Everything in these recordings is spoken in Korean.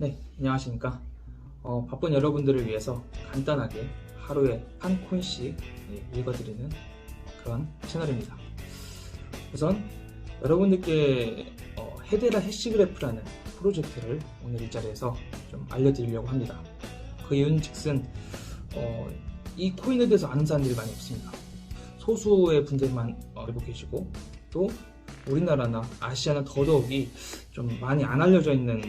네, 안녕하십니까. 어, 바쁜 여러분들을 위해서 간단하게 하루에 한 콘씩 예, 읽어드리는 그런 채널입니다. 우선 여러분들께 어, 헤데라 해시그래프라는 프로젝트를 오늘 이 자리에서 좀 알려드리려고 합니다. 그 이유는 즉슨 어, 이 코인에 대해서 아는 사람들이 많이 없습니다. 소수의 분들만 어, 알고 계시고 또 우리나라나 아시아는 더더욱이 좀 많이 안 알려져 있는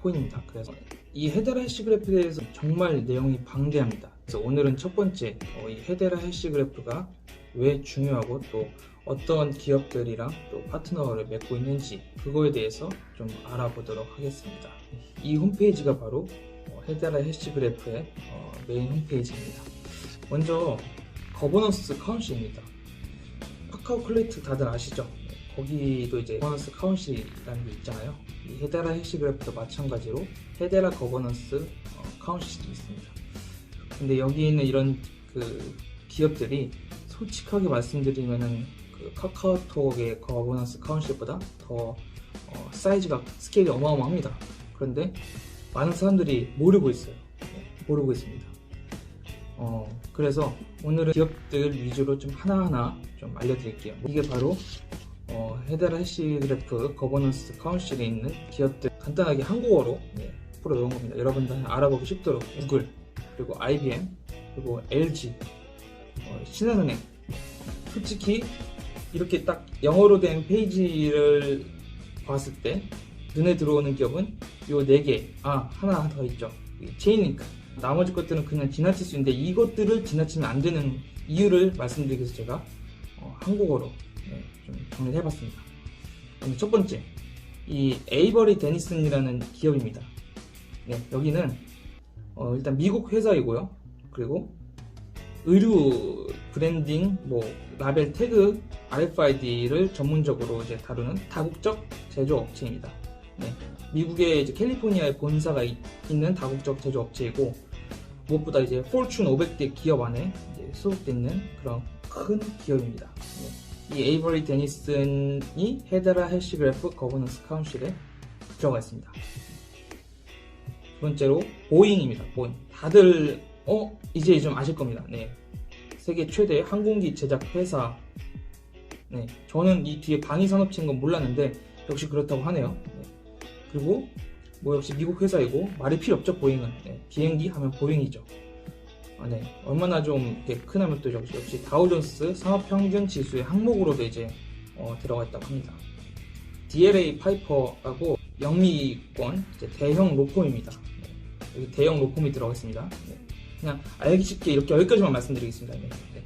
코인입니다. 그래서 이 헤데라 해시 그래프에 대해서 정말 내용이 방대합니다. 그래서 오늘은 첫 번째 어, 이 헤데라 해시 그래프가 왜 중요하고 또 어떤 기업들이랑 또 파트너를 맺고 있는지 그거에 대해서 좀 알아보도록 하겠습니다. 이 홈페이지가 바로 어, 헤데라 해시 그래프의 어, 메인 홈페이지입니다. 먼저 거버넌스 카운실입니다. 카카오 클레이트 다들 아시죠? 거기도 이제 거버넌스 카운실이라는 게 있잖아요. 이 헤데라 해시그래프도 마찬가지로 헤데라 거버넌스 어, 카운실이 있습니다. 근데 여기 있는 이런 그 기업들이 솔직하게 말씀드리면은 그 카카오톡의 거버넌스 카운실보다 더 어, 사이즈가 스케일이 어마어마합니다. 그런데 많은 사람들이 모르고 있어요. 네, 모르고 있습니다. 어, 그래서 오늘은 기업들 위주로 좀 하나하나 좀 알려드릴게요. 이게 바로 어, 헤데라 해시그래프 거버넌스 카운실에 있는 기업들 간단하게 한국어로 네, 풀어 놓은 겁니다. 여러분들 알아보기 쉽도록 구글 그리고 IBM 그리고 LG 어, 신한은행 솔직히 이렇게 딱 영어로 된 페이지를 봤을 때 눈에 들어오는 기업은 요 네 개, 아 하나 더 있죠. 이 체인링크. 나머지 것들은 그냥 지나칠 수 있는데 이것들을 지나치면 안 되는 이유를 말씀드리기 위해서 제가 어, 한국어로 네, 좀 정리를 해봤습니다. 첫 번째, 이 에이버리 데니슨이라는 기업입니다. 네, 여기는 어, 일단 미국 회사이고요. 그리고 의류 브랜딩, 뭐 라벨 태그, RFID를 전문적으로 이제 다루는 다국적 제조업체입니다. 네, 미국의 이제 캘리포니아에 본사가 이- 있는 다국적 제조업체이고 무엇보다 이제 폴춘 500대 기업 안에 소속돼 있는 그런 큰 기업입니다. 네. 이 에이버리 데니슨이 헤데라 해시그래프 거버넌스 카운실에 들어가 있습니다. 두 번째로 보잉입니다. 보잉. 다들 어 이제 좀 아실 겁니다. 네. 세계 최대 항공기 제작 회사. 네. 저는 이 뒤에 방위 산업체인 건 몰랐는데 역시 그렇다고 하네요. 네. 그리고 뭐 역시 미국 회사이고 말이 필요 없죠 보잉은 네, 비행기 하면 보잉이죠 아, 네. 얼마나 좀 크냐면 또 역시, 다우존스 산업평균 지수의 항목으로도 이제 어, 들어가 있다고 합니다 DLA 파이퍼라고 영미권 대형 로펌입니다 네. 여기 대형 로펌이 들어가 있습니다 네. 그냥 알기 쉽게 이렇게 여기까지만 말씀드리겠습니다 네. 네.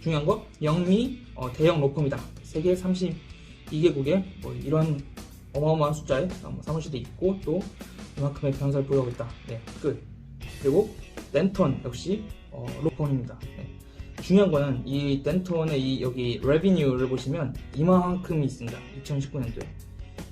중요한 거 영미 어, 대형 로펌이다 세계 32개국에 뭐 이런 어마어마한 숫자의 어, 사무실이 있고 또 이만큼의 변사를 보유하고 있다. 네, 끝. 그리고 랜턴 역시 어, 로펌입니다. 네. 중요한 거는 이 랜턴의 이 여기 레비뉴를 보시면 이만큼이 있습니다. 2019년도에.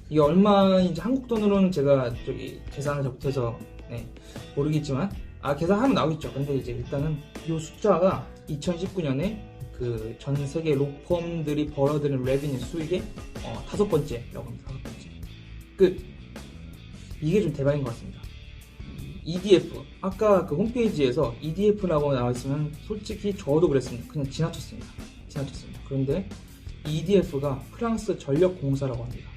이게 얼마인지 한국 돈으로는 제가 저기 계산을 잘못해서 네, 모르겠지만 아 계산하면 나오겠죠. 근데 이제 일단은 이 숫자가 2019년에 그 전 세계 로펌들이 벌어들인 레비뉴 수익의 어, 다섯 번째라고 합니다. 다섯 번째. 끝. 이게 좀 대박인 것 같습니다. EDF. 아까 그 홈페이지에서 EDF라고 나와 있으면 솔직히 저도 그랬습니다. 그냥 지나쳤습니다. 지나쳤습니다. 그런데 EDF가 프랑스 전력공사라고 합니다.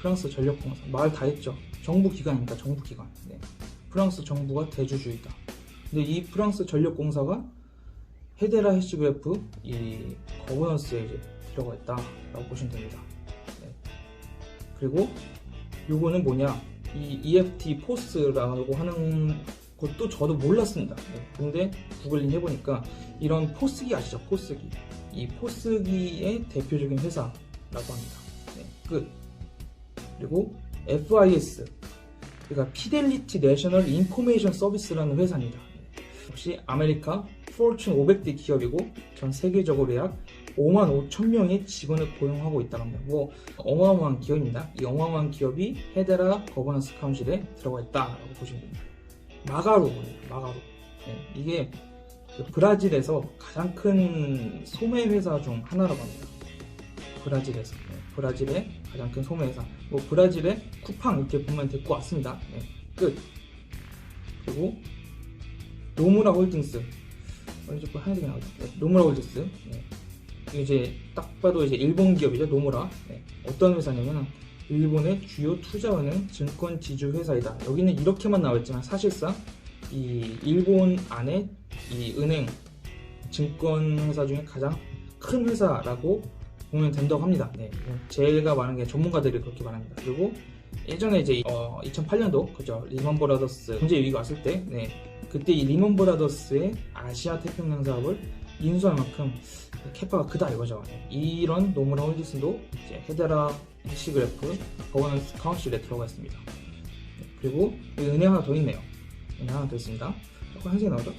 프랑스 전력공사. 말 다 했죠. 정부 기관입니다. 정부 기관. 네. 프랑스 정부가 대주주이다. 근데 이 프랑스 전력공사가 헤데라 해시그래프 이 거버넌스에 이제 들어가 있다라고 보시면 됩니다. 네. 그리고 요거는 뭐냐 이 EFT 포스라고 하는 것도 저도 몰랐습니다. 네. 근데 구글링 해보니까 이런 포스기 아시죠? 포스기 이 포스기의 대표적인 회사라고 합니다. 네. 끝. 그리고 FIS 그러니까 피델리티 내셔널 인포메이션 서비스라는 회사입니다. 네. 역시 아메리카 포춘 500대 기업이고 전 세계적으로 약 5만 5천 명의 직원을 고용하고 있다고 합니다. 뭐 어마어마한 기업입니다. 이 어마어마한 기업이 헤데라 거버넌스 카운실에 들어가 있다라고 보시면 됩니다. 마가로입니다. 마가로. 네, 이게 그 브라질에서 가장 큰 소매 회사 중 하나라고 합니다. 브라질에서 네, 브라질의 가장 큰 소매 회사. 뭐 브라질의 쿠팡 이렇게 보면 될것 같습니다. 네, 끝. 그리고 노무라 홀딩스. 어, 이제 하얀색이 나오죠. 네, 노무라 홀딩스. 네. 이제 딱 봐도 이제 일본 기업이죠. 노무라. 네. 어떤 회사냐면 일본의 주요 투자은행 증권 지주 회사이다. 여기는 이렇게만 나와있지만 사실상 이 일본 안에 이 은행 증권 회사 중에 가장 큰 회사라고 보면 된다고 합니다. 네, 제가 말하는 게 전문가들이 그렇게 말합니다. 그리고 예전에 이제 어, 2008년도 그죠 리먼 브라더스 경제 위기가 왔을 때, 네, 그때 이 리먼 브라더스의 아시아 태평양 사업을 인수할 만큼 캐파가 크다 이거죠. 네, 이런 노무라 홀딩스도 이제 헤데라 해시그래프 버거넌스 카운실에 들어가 있습니다. 네, 그리고 은행 하나 더 있네요. 은행 하나 더 있습니다. 조금 한색이 나오죠?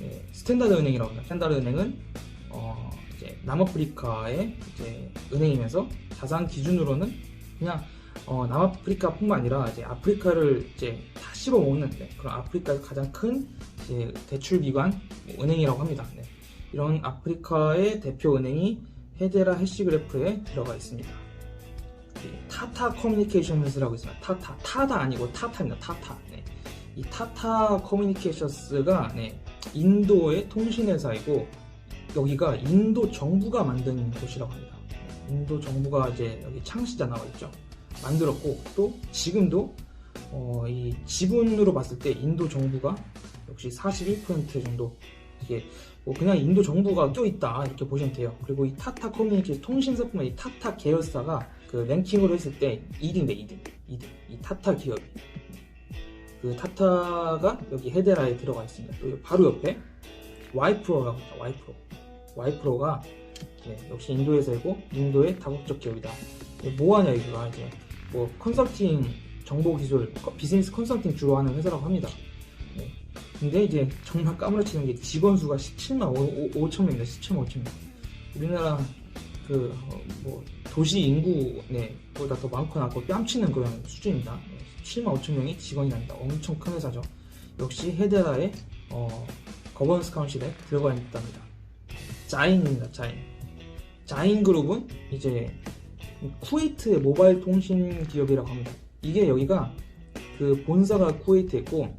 네, 스탠다드 은행이라고 합니다. 스탠다드 은행은 어, 이제 남아프리카의 이제 은행이면서 자산 기준으로는 그냥 어, 남아프리카뿐만 아니라 이제 아프리카를 이제 다 씹어먹는 네, 그런 아프리카의 가장 큰 이제 대출 기관 뭐 은행이라고 합니다. 네. 이런 아프리카의 대표 은행이 헤데라 해시그래프에 들어가 있습니다. 이 타타 커뮤니케이션스라고 있습니다. 타타 타다 아니고 타타입니다. 타타. 네. 이 타타 커뮤니케이션스가 네, 인도의 통신회사이고 여기가 인도 정부가 만든 곳이라고 합니다. 인도 정부가 이제 여기 창시자 나와 있죠. 만들었고 또 지금도 어, 이 지분으로 봤을 때 인도 정부가 역시 41% 정도 이게 뭐 그냥 인도 정부가 껴 있다 이렇게 보시면 돼요. 그리고 이 타타 커뮤니케이션 통신사뿐만 이 타타 계열사가 그 랭킹으로 했을 때 2등대 2등 2등 이 타타 기업 그 타타가 여기 헤데라에 들어가 있습니다. 그리고 바로 옆에 와이프로라고 있다. 와이프로 와이프로가 네, 역시 인도 회사이고 인도의 다국적 기업이다. 뭐 하냐 이거가 이제 뭐 컨설팅 정보 기술 커- 비즈니스 컨설팅 주로 하는 회사라고 합니다. 네. 근데 이제 정말 까무러치는 게 직원 수가 17만 5, 천 명입니다. 17만 5천 명. 우리나라 그 뭐 도시 인구 네 보다 더 나고 뺨치는 그런 수준입니다. 네, 17만 5천 명이 직원이 난다. 엄청 큰 회사죠. 역시 헤데라의 어, 거버넌스 카운실에 들어가 있답니다. 자인입니다. 자인. 자인 그룹은 이제 쿠웨이트의 모바일 통신 기업이라고 합니다. 이게 여기가 그 본사가 쿠웨이트에 있고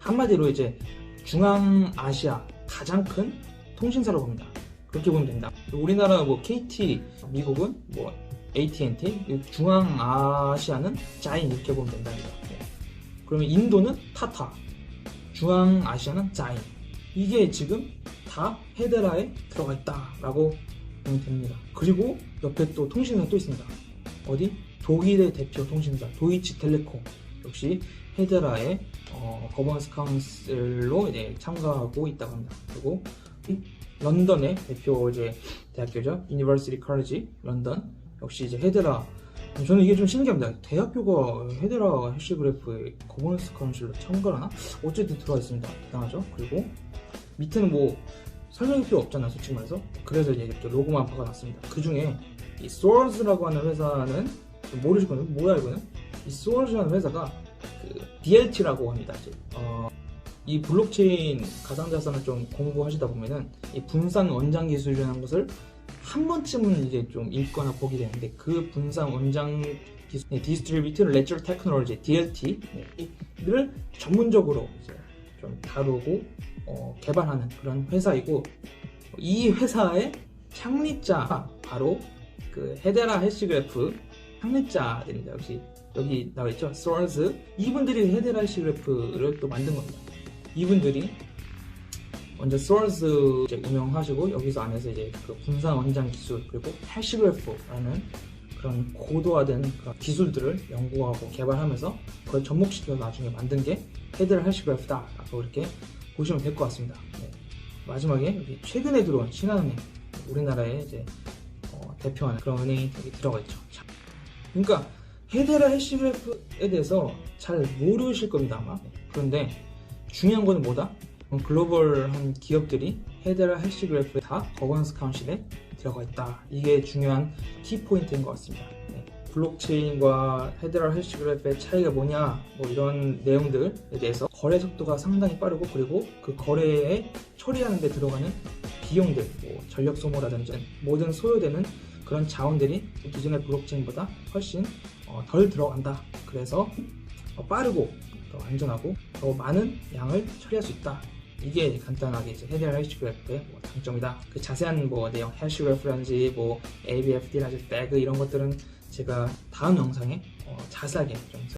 한마디로 이제 중앙아시아 가장 큰 통신사라고 봅니다. 그렇게 보면 된다. 우리나라 뭐 KT, 미국은 뭐 AT&T, 중앙아시아는 자인 이렇게 보면 된답니다. 네. 그러면 인도는 타타, 중앙아시아는 자인. 이게 지금 다 헤데라에 들어가 있다라고 보면 됩니다. 그리고 옆에 또 통신사 또 있습니다. 어디? 독일의 대표 통신사 도이치 텔레콤 역시 헤데라의 어, 거버넌스 카운슬로 이제 참가하고 있다고 합니다. 그리고 이 런던의 대표 이제 대학교죠. 유니버시티 컬리지 런던 역시 이제 헤데라 저는 이게 좀 신기합니다. 대학교가 헤데라 해시그래프의 거버넌스 카운슬로 참가를 하나? 어쨌든 들어와 있습니다. 대단하죠. 그리고 밑에는 뭐 설명이 필요 없잖아요, 솔직히 말해서. 그래서 이제 이렇게 로고만 박아놨습니다. 그 중에 이 Source라고 하는 회사는 모르실 거예요. 뭐야 이거는? 이 Source라는 회사가 그 DLT라고 합니다. 어, 이 블록체인 가상자산을 좀 공부하시다 보면은 이 분산 원장 기술이라는 것을 한 번쯤은 이제 좀 읽거나 보게 되는데 그 분산 원장 기술, 네, Distributed Ledger Technology (DLT)를 전문적으로 이제 좀 다루고 어, 개발하는 그런 회사이고 이 회사의 창립자가 바로 그 헤데라 해시그래프 창립자들입니다. 역시 여기 나와 있죠. 소얼스 이분들이 헤데라 해시그래프를 또 만든 겁니다. 이분들이 먼저 소얼스 운영하시고 여기서 안에서 이제 그 분산 원장 기술 그리고 해시그래프라는 그런 고도화된 그런 기술들을 연구하고 개발하면서 그걸 접목시켜 나중에 만든 게 헤드라 해시그래프다라고 이렇게 보시면 될 것 같습니다. 네. 마지막에 여기 최근에 들어온 신한은행 우리나라의 이제 어, 대표하는 그런 은행이 들어가 있죠. 자, 그러니까 헤데라 해시그래프에 대해서 잘 모르실 겁니다 아마. 네. 그런데 중요한 거는 뭐다? 어, 글로벌한 기업들이 헤데라 해시그래프에 다 거버넌스 카운실에 들어가 있다. 이게 중요한 키포인트인 것 같습니다. 네. 블록체인과 헤드라 해시그래프의 차이가 뭐냐 뭐 이런 내용들에 대해서 거래 속도가 상당히 빠르고 그리고 그 거래에 처리하는 데 들어가는 비용들 뭐 전력 소모라든지 모든 소요되는 그런 자원들이 기존의 블록체인보다 훨씬 어, 덜 들어간다 그래서 더 빠르고 더 안전하고 더 많은 양을 처리할 수 있다. 이게 간단하게 이제 헤드라인 HQF의 뭐 장점이다. 그 자세한 뭐 내용, 해시 레퍼런지, 뭐 ABFD라든지 태그 이런 것들은 제가 다음 영상에 어, 자세하게 좀